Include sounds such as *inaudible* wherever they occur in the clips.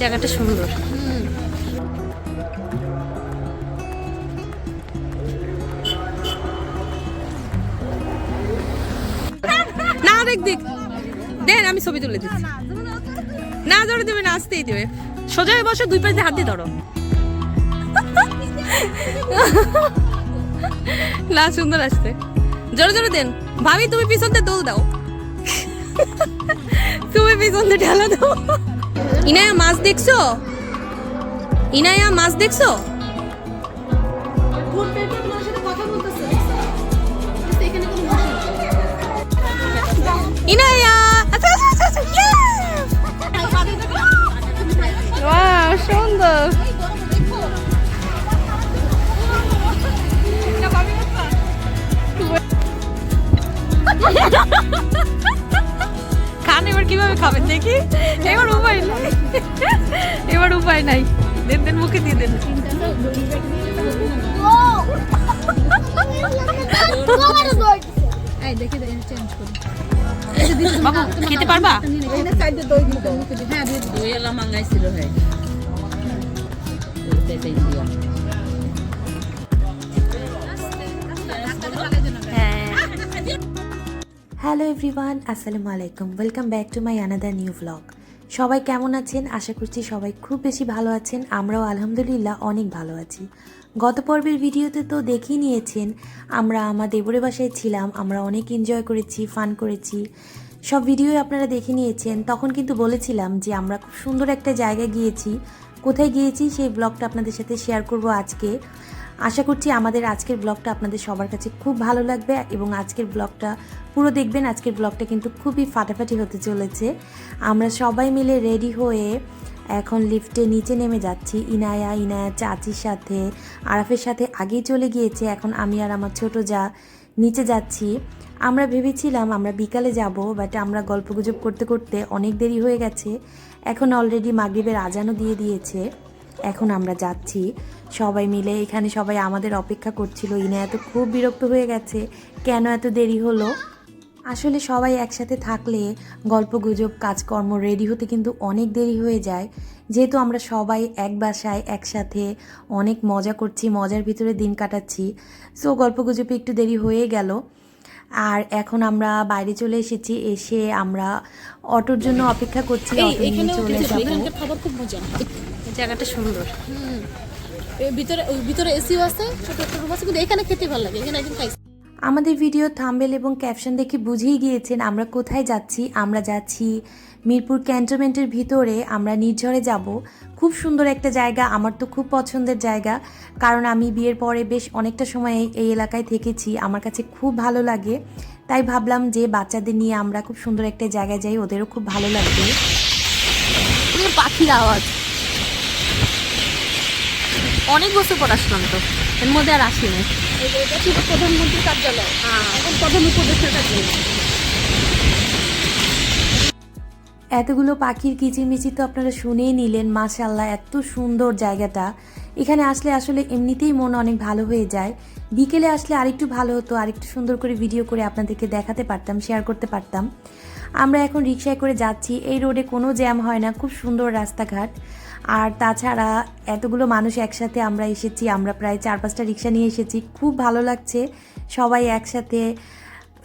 জায়গাটা সুন্দর। না, দেখ দেন আমি ছবি তুলে দিচ্ছি। না, ধরে দেবে না, আসতেই দেবে। সোজা বসো, দুই পাশে হাত দিয়ে ধরো। না, সুন্দর আসছে। জোরে জোরে দেন। ভাবি, তুমি পিছন দিয়ে দোল দাও। তুমি পিছন দিয়ে ঢালা দাও। ইনায়া মাছ দেখছ? ইনায়া মাছ দেখছ? ইনায়া! আচ্ছা আচ্ছা আচ্ছা, আচ্ছা yes! *laughs* এবার কীভাবে খাবেন দেখি। এবার উপায় নাই। এবার উপায় নাই। দেন দেন মুখে দিয়ে দেন। বাবু খেতে পারবা? মাঙ্গাইছিল হ্যাঁ ওইটাই দিয়া হ্যাঁ হ্যালো এভরিওয়ান আসসালামু আলাইকুম welcome back to my another new blog সবাই কেমন আছেন? আশা করছি সবাই খুব বেশি ভালো আছেন। আমরাও আলহামদুলিল্লাহ অনেক ভালো আছি। গত পর্বের ভিডিওতে তো দেখেই নিয়েছেন, আমরা আমার দেবরের বাসায় ছিলাম, আমরা অনেক এনজয় করেছি ফান করেছি। সব ভিডিও আপনারা দেখে নিয়েছেন। তখন কিন্তু বলেছিলাম যে আমরা খুব সুন্দর একটা জায়গায় গিয়েছি। কোথায় গিয়েছি সেই ব্লগটা আপনাদের সাথে শেয়ার করব আজকে। আশা করছি আমাদের আজকের ব্লগটা আপনাদের সবার কাছে খুব ভালো লাগবে এবং আজকের ব্লগটা পুরো দেখবেন, আজকের ব্লগটা কিন্তু খুবই ফাটাফাটি হতে চলেছে। আমরা সবাই মিলে রেডি হয়ে এখন লিফটে নিচে নেমে যাচ্ছি। ইনায়া ইনায়া চাচির সাথে, আরাফের সাথে আগেই চলে গিয়েছে। এখন আমি আর আমার ছোট যা নিচে যাচ্ছি। আমরা ভেবেছিলাম আমরা বিকালে যাব বাট আমরা গল্পগুজব করতে করতে অনেক দেরি হয়ে গেছে। এখন অলরেডি মাগরিবের আজানও দিয়ে দিয়েছে। এখন আমরা যাচ্ছি। সবাই মিলে এখানে সবাই আমাদের অপেক্ষা করছিল। ইনা এত খুব বিরক্ত হয়ে গেছে। কেন এত দেরি হলো? আসলে সবাই একসাথে থাকলে গল্প গুজব কাজকর্ম রেডি হতে কিন্তু অনেক দেরি হয়ে যায়। যেহেতু আমরা সবাই এক বাসায় একসাথে অনেক মজা করছি, মজার ভিতরে দিন কাটাচ্ছি। সো গল্প গুজবে একটু দেরি হয়ে গেল। আর এখন আমরা বাইরে চলে এসেছি এসে আমরা অটোর জন্য অপেক্ষা করছি অটো নিয়ে চলে যাব। এখানকার খাবার খুব মজা। জায়গাটা সুন্দর। ভিতরে ভিতরে এসিও আছে ছোট ছোট রুম আছে কিন্তু এখানে খেতে ভালো লাগে এখানে একদিন খাইছি আমাদের ভিডিও থাম্বেল এবং ক্যাপশন দেখে বুঝেই গিয়েছেন আমরা কোথায় যাচ্ছি। আমরা যাচ্ছি মিরপুর ক্যান্টনমেন্টের ভিতরে, আমরা নির্ঝরে যাব। খুব সুন্দর একটা জায়গা, আমার তো খুব পছন্দের জায়গা। কারণ আমি বিয়ের পরে বেশ অনেকটা সময় এই- এলাকায় থেকেছি, আমার কাছে খুব ভালো লাগে। তাই ভাবলাম যে বাচ্চাদের নিয়ে আমরা খুব সুন্দর একটা জায়গায় যাই, ওদেরও খুব ভালো লাগবে। পাখির আওয়াজ। অনেক বছর পর আসলাম তো। এর মধ্যে আর এটা ছিল প্রধানমন্ত্রীর কার্যালয় এখন প্রধান উপদেষ্টার কার্যালয় এতগুলো পাখির কিচিরমিচির তো আপনারা শুনেই নিলেন মাশাল্লাহ এত সুন্দর জায়গাটা। এখানে আসলে আসলে এমনিতেই মন অনেক ভালো হয়ে যায়। বিকেলে আসলে আরেকটু ভালো হতো, আরেকটু সুন্দর করে ভিডিও করে আপনাদেরকে দেখাতে পারতাম শেয়ার করতে পারতাম। আমরা এখন রিক্সায় করে যাচ্ছি, এই রোডে কোনো জ্যাম হয় না, খুব সুন্দর রাস্তাঘাট। আর তাছাড়া এতগুলো মানুষ একসাথে আমরা এসেছি, আমরা প্রায় চার পাঁচটা রিক্সা নিয়ে এসেছি। খুব ভালো লাগছে। সবাই একসাথে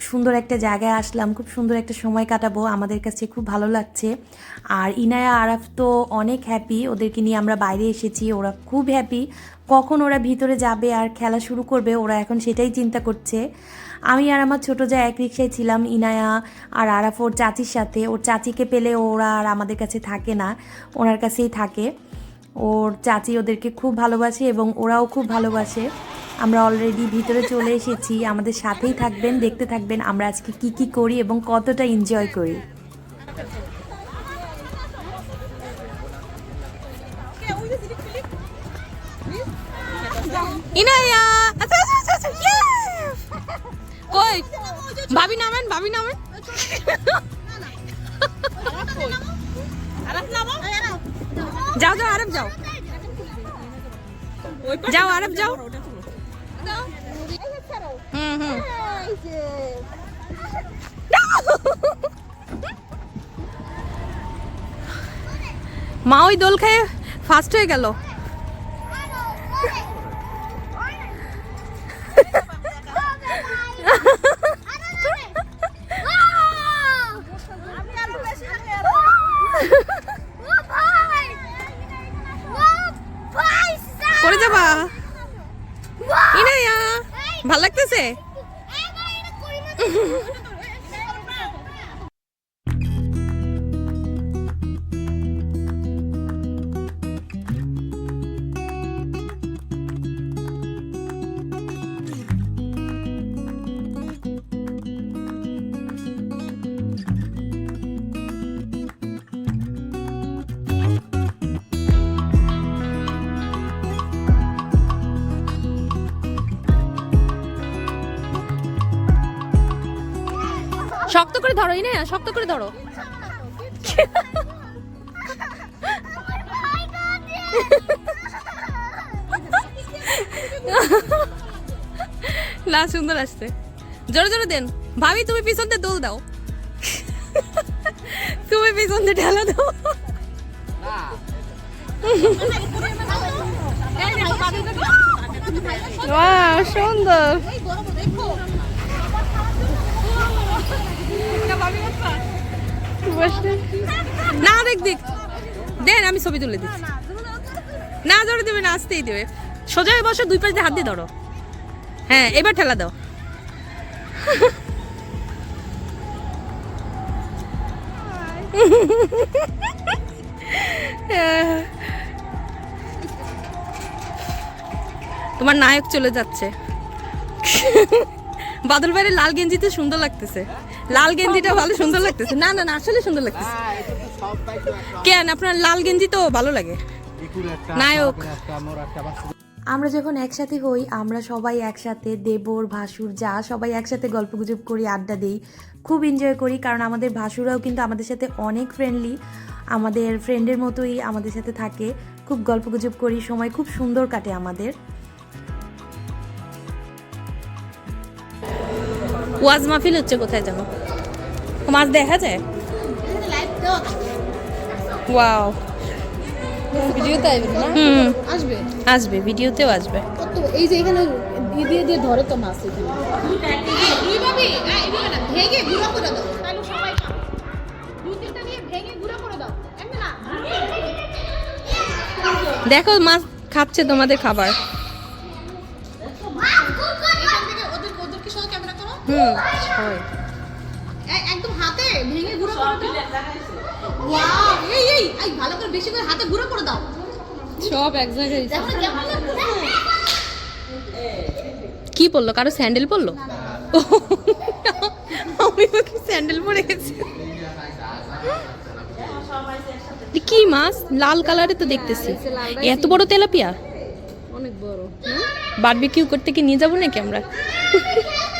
সুন্দর একটা জায়গায় আসলাম, খুব সুন্দর একটা সময় কাটাবো, আমাদের কাছে খুব ভালো লাগছে। আর ইনায়া, আরাফ তো অনেক হ্যাপি ওদেরকে নিয়ে আমরা বাইরে এসেছি, ওরা খুব হ্যাপি কখন ওরা ভিতরে যাবে আর খেলা শুরু করবে, ওরা এখন সেটাই চিন্তা করছে। আমি আর আমার ছোটো যা এক রিক্সায় ছিলাম, ইনায়া আর আরাফ, ওর চাচির সাথে। ওর চাচিকে পেলে ওরা আর আমাদের কাছে থাকে না, ওনার কাছেই থাকে। ওর চাচি ওদেরকে খুব ভালোবাসে এবং ওরাও খুব ভালোবাসে। আমরা অলরেডি ভিতরে চলে এসেছি, আমাদের সাথেই থাকবেন, দেখতে থাকবেন, আমরা আজকে কি কি করি এবং কতটা এনজয় করি। কই ভাবি নামেন ভাবি নামেন। যাও যাও, আরব যাও। যাও, আরব যাও। মা ওই দোল খেয়ে ফার্স্ট হয়ে গেল। শক্ত করে ধরো ইনায়া শক্ত করে ধরো। না সুন্দর আসছে। জোরে জোরে দেন। ভাবি তুমি পিছন দিয়ে দোল দাও। তুমি পিছন দিয়ে ঢেলা দাও। সুন্দর। না, দেখ দেখ। দেন, আমি ছবি তুলে দিচ্ছি। না, জোরে দেবে না, আসতেই দেবে। সোজা বসো, দুই পাশ হাত দিয়ে ধরো। হ্যাঁ এবার ঠেলা দাও। তোমার নায়ক চলে যাচ্ছে। বাদল ভাইয়ের লাল গেঞ্জিতে সুন্দর লাগতেছে। লাল গেঞ্জিটা ভালো সুন্দর লাগতেছে। না না না আসলে সুন্দর লাগতেছে। কেন? আপনার লাল গেঞ্জি তো ভালো লাগে। নায়ক। আমরা যখন একসাথে হই আমরা সবাই একসাথে দেবর ভাসুর যা সবাই একসাথে গল্পগুজব করি আড্ডা দিই খুব এনজয় করি কারণ আমাদের ভাসুরাও কিন্তু আমাদের সাথে অনেক ফ্রেন্ডলি আমাদের ফ্রেন্ডের মতোই আমাদের সাথে থাকে। খুব গল্পগুজব করি সময় খুব সুন্দর কাটে আমাদের। ওয়াজ মাহফিল হচ্ছে কোথায় যেন মাছ দেখা যায়? ওয়াও ভিডিওতে আসবে না? হুম। আসবে? আসবে ভিডিওতেও আসবে। এই যে এখানে দিয়ে দিয়ে ধরে তো মাছ এখানে। এইভাবে এইভাবে না ভেঙে গুঁড়ো করে দাও তাহলে সবাই পাবে দুই তিনটা নিয়ে ভেঙে গুঁড়ো করে দাও দেখো মাছ খাচ্ছে তোমাদের খাবার। হুম হয়। একদম হাতে ভেঙে গুঁড়ো করে দাও। ওয়াও এই এই এই ভালো করে বেশি করে হাতে গুঁড়ো করে দাও। সব এক জায়গায় কি পড়ল কারও স্যান্ডেল পড়ল আমি কি স্যান্ডেল পরে গেছি? এ কি মাছ? লাল কালারে তো দেখতেছি। এত বড় তেলাপিয়া? অনেক বড়। বারবিকিউ করতে কি নিয়ে যাব নাকি আমরা? *laughs*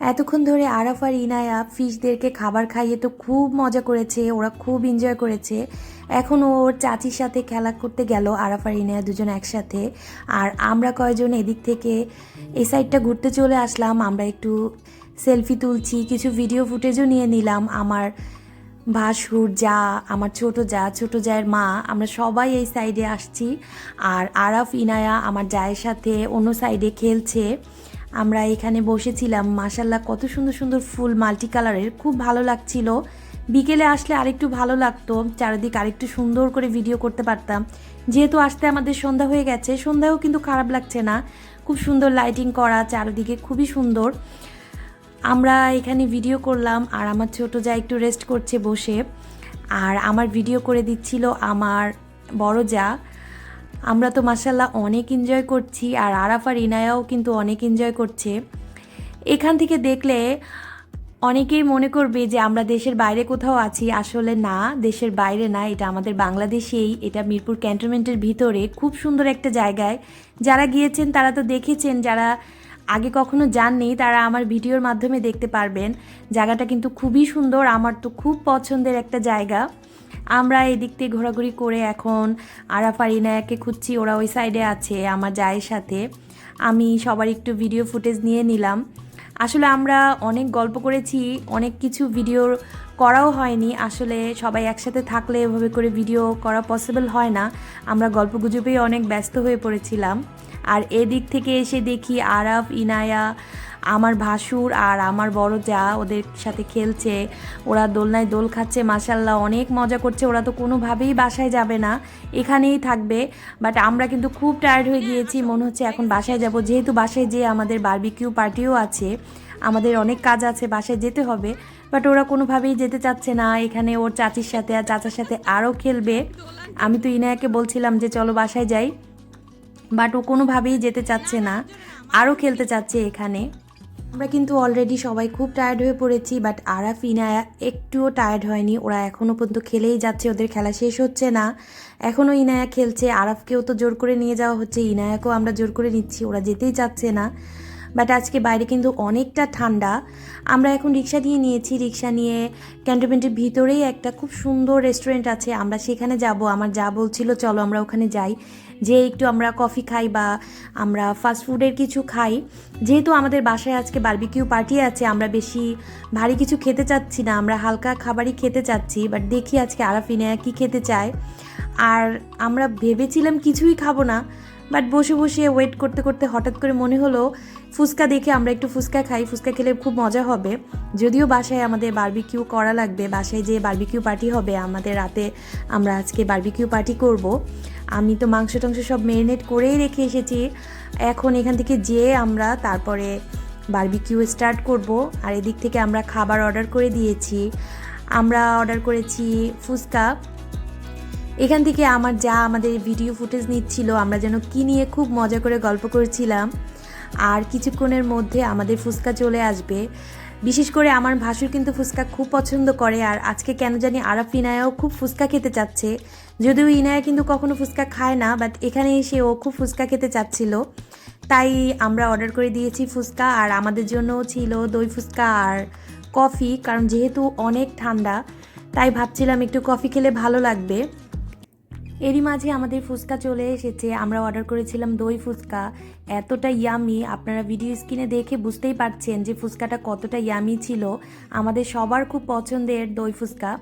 এতক্ষণ ধরে আরাফ আর ইনায়া ফিশদেরকে খাবার খাইয়ে তো খুব মজা করেছে, ওরা খুব এনজয় করেছে। এখন ওর চাচির সাথে খেলা করতে গেল, আরাফ আর ইনায়া দুজন একসাথে। আর আমরা কয়জন এদিক থেকে এই সাইডটা ঘুরতে চলে আসলাম, আমরা একটু সেলফি তুলছি, কিছু ভিডিও ফুটেজও নিয়ে নিলাম। আমার ভাসুর যা, আমার ছোট যা, ছোট জায়ের মা, আমরা সবাই এই সাইডে আসছি। আর আরাফ, ইনায়া, আমার জায়ের সাথে অন্য সাইডে খেলছে। আমরা এখানে বসেছিলাম। মাসাল্লাহ কত সুন্দর সুন্দর ফুল, মাল্টি কালারের। খুব ভালো লাগছিল। বিকেলে আসলে আরেকটু ভালো লাগতো। চারিদিক আরেকটু সুন্দর করে ভিডিও করতে পারতাম। যেহেতু আসতে আমাদের সন্ধ্যা হয়ে গেছে, সন্ধ্যাও কিন্তু খারাপ লাগছে না। খুব সুন্দর লাইটিং করা, চারিদিকে খুবই সুন্দর। আমরা এখানে ভিডিও করলাম আর আমার ছোট যা একটু রেস্ট করছে বসে। আর আমার ভিডিও করে দিচ্ছিল আমার বড় যা। আমরা তো মাসাল্লাহ অনেক এনজয় করছি আর আরাফ আর ইনায়াও কিন্তু অনেক এনজয় করছে। এখান থেকে দেখলে অনেকেই মনে করবে যে আমরা দেশের বাইরে কোথাও আছি, আসলে না, দেশের বাইরে না, এটা আমাদের বাংলাদেশেই, এটা মিরপুর ক্যান্টনমেন্টের ভিতরে খুব সুন্দর একটা জায়গায়। যারা গিয়েছেন তারা তো দেখেছেন, যারা আগে কখনো যাননি তারা আমার ভিডিওর মাধ্যমে দেখতে পারবেন। জায়গাটা কিন্তু খুবই সুন্দর, আমার তো খুব পছন্দের একটা জায়গা। আমরা এদিক থেকে ঘোরাঘুরি করে এখন আরাফার ইনায়াকে খুঁজছি, ওরা ওই সাইডে আছে, আমার জায়ের সাথে। আমি সবার একটু ভিডিও ফুটেজ নিয়ে নিলাম। আসলে আমরা অনেক গল্প করেছি, অনেক কিছু ভিডিও করাও হয়নি। আসলে সবাই একসাথে থাকলে এভাবে করে ভিডিও করা পসিবল হয় না। আমরা গল্প গুজবেই অনেক ব্যস্ত হয়ে পড়েছিলাম। আর এদিক থেকে এসে দেখি আরাফ, ইনায়া, আমার ভাসুর আর আমার বড় যা ওদের সাথে খেলছে। ওরা দোলনায় দোল খাচ্ছে মাসাল্লাহ অনেক মজা করছে। ওরা তো কোনোভাবেই বাসায় যাবে না, এখানেই থাকবে। বাট আমরা কিন্তু খুব টায়ার্ড হয়ে গিয়েছি, মনে হচ্ছে এখন বাসায় যাব। যেহেতু বাসায় যেয়ে আমাদের বারবিকিউ পার্টিও আছে, আমাদের অনেক কাজ আছে, বাসায় যেতে হবে। বাট ওরা কোনোভাবেই যেতে চাচ্ছে না, এখানে ওর চাচির সাথে আর চাচার সাথে আরও খেলবে। আমি তো ইনায়াকে বলছিলাম যে, চলো বাসায় যাই। বাট ও কোনোভাবেই যেতে চাচ্ছে না, আরও খেলতে চাচ্ছে এখানে। আমরা কিন্তু অলরেডি সবাই খুব টায়ার্ড হয়ে পড়েছি বাট আরাফ ইনায়া একটুও টায়ার্ড হয়নি। ওরা এখনও পর্যন্ত খেলেই যাচ্ছে, ওদের খেলা শেষ হচ্ছে না। এখনও ইনায়া খেলছে, আরাফকেও তো জোর করে নিয়ে যাওয়া হচ্ছে, ইনায়াকেও আমরা জোর করে নিচ্ছি, ওরা যেতেই চাচ্ছে না। বাট আজকে বাইরে কিন্তু অনেকটা ঠান্ডা। আমরা এখন রিক্সা নিয়ে নিয়েছি, রিক্সা নিয়ে ক্যান্টনমেন্টের ভিতরেই একটা খুব সুন্দর রেস্টুরেন্ট আছে, আমরা সেখানে যাব, আমার যা বলছিল, চলো আমরা ওখানে যাই। যে একটু আমরা কফি খাই বা আমরা ফাস্ট ফুডের কিছু খাই। যেহেতু আমাদের বাসায় আজকে বারবিকিউ পার্টি আছে, আমরা বেশি ভারী কিছু খেতে চাচ্ছি না, আমরা হালকা খাবারই খেতে চাচ্ছি বাট দেখি আজকে আরাফিনা কী খেতে চায়। আর আমরা ভেবেছিলাম কিছুই খাব না বাট বসে বসে ওয়েট করতে করতে হঠাৎ করে মনে হলো, ফুচকা দেখে আমরা একটু ফুচকা খাই, ফুচকা খেলে খুব মজা হবে। যদিও বাসায় আমাদের বারবিকিউ করা লাগবে, বাসায় যে বারবিকিউ পার্টি হবে, আমাদের রাতে আমরা আজকে বারবিকিউ পার্টি করব। আমি তো মাংস টাংস সব মেরিনেট করেই রেখে এসেছি। এখন এখান থেকে যেয়ে আমরা তারপরে বারবিকিউ স্টার্ট করব। আর এদিক থেকে আমরা খাবার অর্ডার করে দিয়েছি। আমরা অর্ডার করেছি ফুচকা। এখান থেকে আমার যা আমাদের ভিডিও ফুটেজ নিচ্ছিল, আমরা যেন কি নিয়ে খুব মজা করে গল্প করছিলাম। আর কিছুক্ষণের মধ্যে আমাদের ফুচকা চলে আসবে। বিশেষ করে আমার ভাসুর কিন্তু ফুচকা খুব পছন্দ করে। আর আজকে কেন জানি আরাফ ইনায়াও খুব ফুচকা খেতে চাচ্ছে। যদিও ইনায়া কিন্তু কখনো ফুচকা খায় না বাট এখানে এসে ও খুব ফুচকা খেতে চাচ্ছিল। তাই আমরা অর্ডার করে দিয়েছি ফুচকা, আর আমাদের জন্য ছিল দই ফুচকা আর কফি, কারণ যেহেতু অনেক ঠান্ডা, তাই ভাবছিলাম একটু কফি খেলে ভালো লাগবে। এরই মাঝে আমাদের ফুচকা চলে এসেছে, আমরা অর্ডার করেছিলাম দই ফুচকা। এতটা ইয়ামি আপনারা ভিডিও স্ক্রিনে দেখে বুঝতেই পারছেন যে ফুচকাটা কতটা ইয়ামি ছিল। আমাদের সবার খুব পছন্দের দই ফুচকা।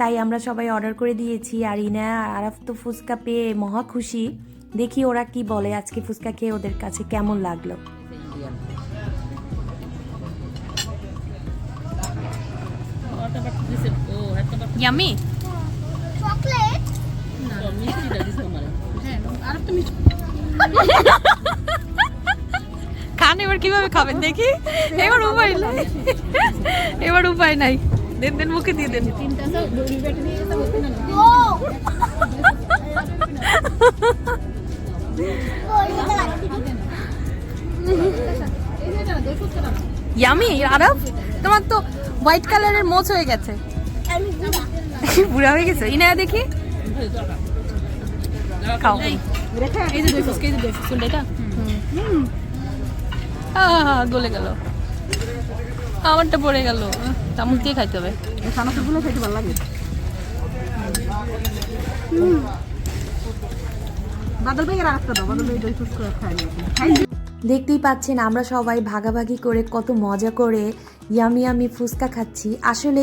তাই আমরা সবাই অর্ডার করে দিয়েছি। আর ইনা আর আরাফ তো ফুচকা পেয়ে মহা খুশি। দেখি ওরা কি বলে আজকে ফুচকা খেয়ে ওদের কাছে কেমন লাগল। ইয়ামি চকলেট হ্যাঁ খান এবার কীভাবে খাবেন? দেখি। এবার উপায় নাই। এবার উপায় নাই। দেন দেন মুখে দিয়ে দেন। ইয়ামি আরব তোমার তো হোয়াইট কালারের মোচ হয়ে গেছে। বুড়া হয়ে গেছে। ইনায়া দেখি। খাও। এই যে দই ফুচকা, এই যে দই ফুচকা, এটা? গলে গেল। আমারটা পড়ে গেল। চামচ দিয়ে খাইতে হবে। দেখতেই পাচ্ছেন আমরা সবাই ভাগাভাগি করে কত মজা করে ইয়ামি ইয়ামি ফুচকা খাচ্ছি। আসলে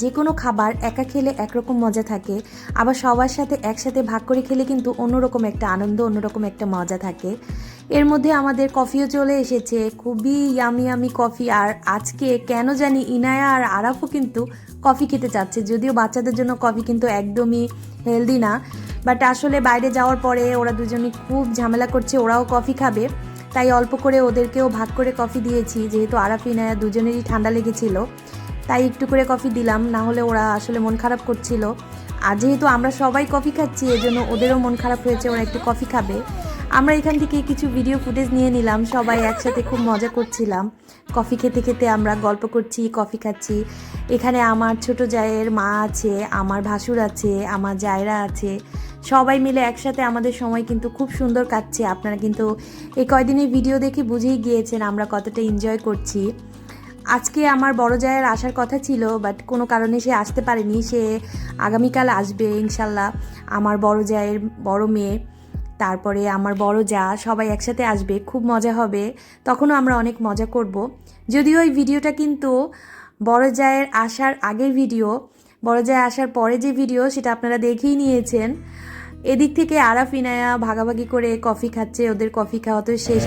যে কোনো খাবার একা খেলে একরকম মজা থাকে আবার সবার সাথে একসাথে ভাগ করে খেলে কিন্তু অন্যরকম একটা আনন্দ অন্যরকম একটা মজা থাকে। এর মধ্যে আমাদের কফিও চলে এসেছে। খুবই ইয়ামি ইয়ামি কফি আর আজকে কেন জানি ইনায়া আর আরাফও কিন্তু কফি খেতে চাচ্ছে। যদিও বাচ্চাদের জন্য কফি কিন্তু একদমই হেলদি না। বাট আসলে বাইরে যাওয়ার পরে ওরা দুজনই খুব ঝামেলা করছে, ওরাও কফি খাবে। তাই অল্প করে ওদেরকেও ভাগ করে কফি দিয়েছি। যেহেতু আরাফ, ইনায়া দুজনেরই ঠান্ডা লেগেছিল, তাই একটু করে কফি দিলাম। না হলে ওরা আসলে মন খারাপ করছিল। আর যেহেতু আমরা সবাই কফি খাচ্ছি, এজন্য ওদেরও মন খারাপ হয়েছে, ওরা একটু কফি খাবে। আমরা এখান থেকে কিছু ভিডিও ফুটেজ নিয়ে নিলাম, সবাই একসাথে খুব মজা করছিলাম। কফি খেতে খেতে আমরা গল্প করছি, কফি খাচ্ছি। এখানে আমার ছোট জায়ের মা আছে, আমার ভাসুর আছে, আমার জায়রা আছে। সবাই মিলে একসাথে আমাদের সময় কিন্তু খুব সুন্দর কাটছে। আপনারা কিন্তু এই কয়দিনের ভিডিও দেখে বুঝেই গিয়েছেন আমরা কতটা এনজয় করছি। আজকে আমার বড় জায়ের আসার কথা ছিল বাট কোনো কারণে সে আসতে পারেনি। সে আগামীকাল আসবে, ইনশাল্লাহ। আমার বড় জায়ের বড় মেয়ে। তারপরে আমার বড় যা সবাই একসাথে আসবে খুব মজা হবে। তখনও আমরা অনেক মজা করব। যদিও এই ভিডিওটা কিন্তু বড় জায়ের আসার আগের ভিডিও বড় জায় আসার পরে যে ভিডিও সেটা আপনারা দেখেই নিয়েছেন। এদিক থেকে আরাফ ইনায়া ভাগাভাগি করে কফি খাচ্ছে ওদের কফি খাওয়া তো শেষ।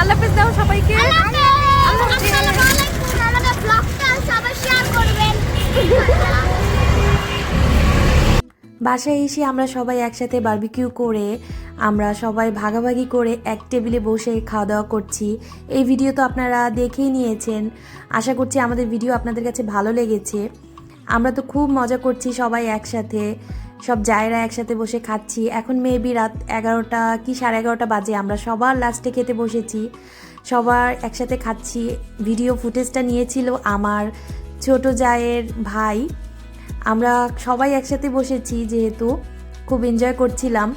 আল্লাহ দাও সবাইকে আমাদের ব্লগটা সবাই শেয়ার করবেন বাসায় এসে আমরা সবাই একসাথে বারবিকিউ করে, আমরা সবাই ভাগাভাগি করে এক টেবিলে বসে খাওয়া দাওয়া করছি। এই ভিডিও তো আপনারা দেখেই নিয়েছেন। আশা করছি আমাদের ভিডিও আপনাদের কাছে ভালো লেগেছে। আমরা তো খুব মজা করছি সবাই একসাথে। সব জায়রা একসাথে বসে খাচ্ছি। এখন মেবি রাত এগারোটা কি সাড়ে এগারোটা বাজে, আমরা সবার লাস্টে খেতে বসেছি। সবার একসাথে খাচ্ছি। ভিডিও ফুটেজটা নিয়েছিল আমার ছোট জায়ের ভাই। আমরা সবাই একসাথে বসেছি যেহেতু, খুব এনজয় করছিলাম।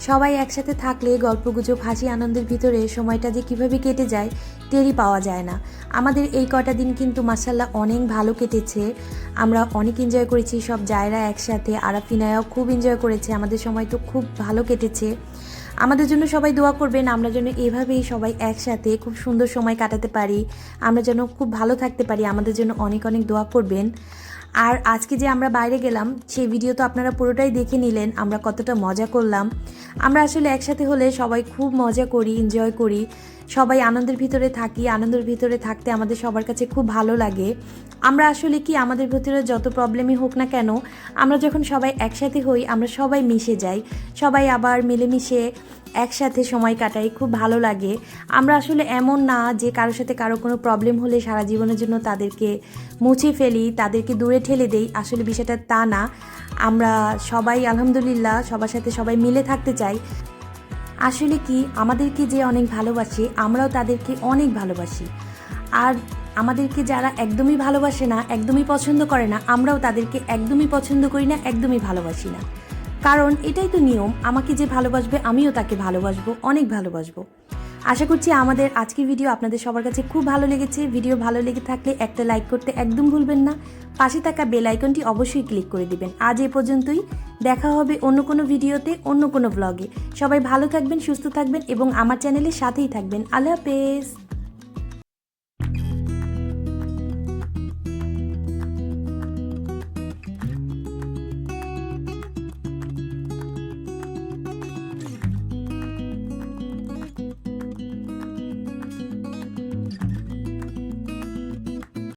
সবাই একসাথে থাকলে গল্পগুজব, হাসি, আনন্দের ভিতরে সময়টা যে কীভাবে কেটে যায়, টেরই পাওয়া যায় না। আমাদের এই কটা দিন কিন্তু মাসাল্লাহ অনেক ভালো কেটেছে। আমরা অনেক এনজয় করেছি, সব জায়রা একসাথে। আরাফিনায়াও খুব এনজয় করেছে, আমাদের সময় তো খুব ভালো কেটেছে। আমাদের জন্য সবাই দোয়া করবেন, আমরা যেন এভাবেই সবাই একসাথে খুব সুন্দর সময় কাটাতে পারি। আমরা যেন খুব ভালো থাকতে পারি, আমাদের জন্য অনেক অনেক দোয়া করবেন। আর আজকে যে আমরা বাইরে গেলাম সেই ভিডিও তো আপনারা পুরোটাই দেখে নিলেন, আমরা কতটা মজা করলাম। আমরা আসলে একসাথে হলে সবাই খুব মজা করি এনজয় করি। সবাই আনন্দের ভিতরে থাকি, আনন্দের ভিতরে থাকতে আমাদের সবার কাছে খুব ভালো লাগে। আমরা আসলে কি, আমাদের ভিতরে যত প্রবলেমই হোক না কেন, আমরা যখন সবাই একসাথে হই, আমরা সবাই মিশে যাই। সবাই আবার মিলেমিশে একসাথে সময় কাটাই, খুব ভালো লাগে। আমরা আসলে এমন না যে কারোর সাথে কারও কোনো প্রবলেম হলে সারা জীবনের জন্য তাদেরকে মুছে ফেলি, তাদেরকে দূরে ঠেলে দেই। আসলে বিষয়টা তা না। আমরা সবাই, আলহামদুলিল্লাহ, সবার সাথে সবাই মিলে থাকতে চাই। আসলে কি, আমাদেরকে যে অনেক ভালোবাসে, আমরাও তাদেরকে অনেক ভালোবাসি। আর আমাদেরকে যারা একদমই ভালোবাসে না, একদমই পছন্দ করে না, আমরাও তাদেরকে একদমই পছন্দ করি না, একদমই ভালোবাসি না। কারণ এটাই তো নিয়ম, আমাকে যে ভালোবাসবে, আমিও তাকে ভালোবাসবো, অনেক ভালোবাসবো। আশা করছি আমাদের আজকের ভিডিও আপনাদের সবার কাছে খুব ভালো লেগেছে। ভিডিও ভালো লেগে থাকলে একটা লাইক করতে একদম ভুলবেন না। পাশে থাকা বেল আইকনটি অবশ্যই ক্লিক করে দিবেন। আজ এ পর্যন্তই। দেখা হবে অন্য কোনো ভিডিওতে, অন্য কোনো ব্লগে সবাই ভালো থাকবেন, সুস্থ থাকবেন এবং আমার চ্যানেলের সাথেই থাকবেন। আল্লাহ হাফেজ।